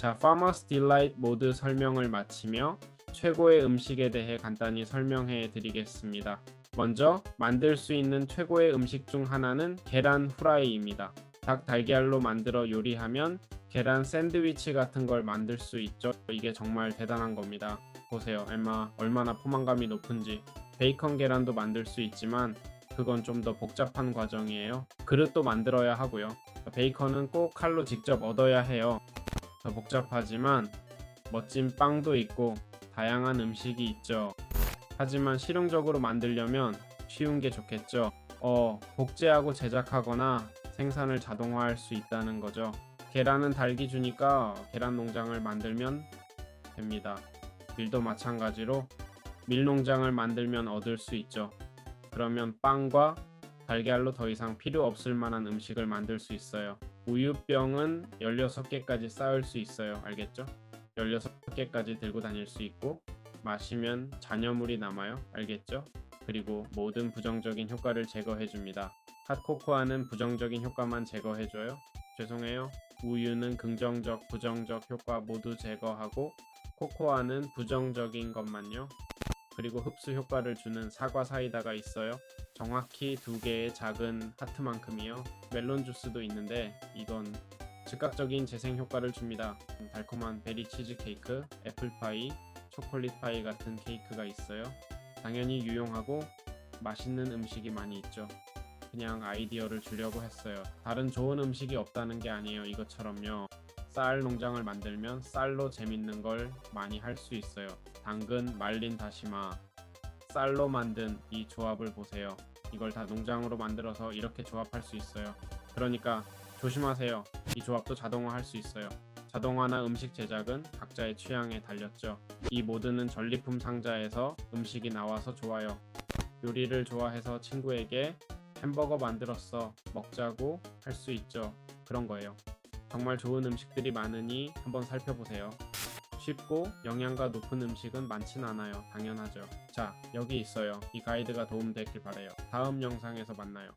자, Farmer's Delight 모드 설명을 마치며 최고의 음식에 대해 간단히 설명해 드리겠습니다. 먼저 만들 수 있는 최고의 음식 중 하나는 계란 후라이입니다. 닭 달걀로 만들어 요리하면 계란 샌드위치 같은 걸 만들 수 있죠. 이게 정말 대단한 겁니다. 보세요. 엠마 얼마나 포만감이 높은지. 베이컨 계란도 만들 수 있지만 그건 좀 더 복잡한 과정이에요. 그릇도 만들어야 하고요. 베이컨은 꼭 칼로 직접 얻어야 해요. 더 복잡하지만 멋진 빵도 있고 다양한 음식이 있죠. 하지만 실용적으로 만들려면 쉬운 게 좋겠죠. 어, 복제하고 제작하거나 생산을 자동화할 수 있다는 거죠. 계란은 달기 주니까 계란 농장을 만들면 됩니다. 밀도 마찬가지로 밀 농장을 만들면 얻을 수 있죠. 그러면 빵과 달걀로 더 이상 필요 없을 만한 음식을 만들 수 있어요. 우유병은 16개까지 쌓을 수 있어요. 알겠죠? 16개까지 들고 다닐 수 있고 마시면 잔여물이 남아요. 알겠죠? 그리고 모든 부정적인 효과를 제거해 줍니다. 핫코코아는 부정적인 효과만 제거해 줘요. 죄송해요. 우유는 긍정적, 부정적 효과 모두 제거하고 코코아는 부정적인 것만요. 그리고 흡수 효과를 주는 사과 사이다가 있어요. 정확히 두 개의 작은 하트만큼이요. 멜론 주스도 있는데 이건 즉각적인 재생 효과를 줍니다. 음, 달콤한 베리 치즈 케이크, 애플 파이, 초콜릿 파이 같은 케이크가 있어요. 당연히 유용하고 맛있는 음식이 많이 있죠. 그냥 아이디어를 주려고 했어요. 다른 좋은 음식이 없다는 게 아니에요. 이것처럼요. 쌀 농장을 만들면 쌀로 재밌는 걸 많이 할 수 있어요. 당근, 말린 다시마, 쌀로 만든 이 조합을 보세요. 이걸 다 농장으로 만들어서 이렇게 조합할 수 있어요. 그러니까 조심하세요. 이 조합도 자동화할 수 있어요. 자동화나 음식 제작은 각자의 취향에 달렸죠. 이 모드는 전리품 상자에서 음식이 나와서 좋아요. 요리를 좋아해서 친구에게 햄버거 만들었어. 먹자고 할 수 있죠. 그런 거예요. 정말 좋은 음식들이 많으니 한번 살펴보세요. 쉽고 영양가 높은 음식은 많진 않아요. 당연하죠. 자, 여기 있어요. 이 가이드가 도움되길 바래요. 다음 영상에서 만나요.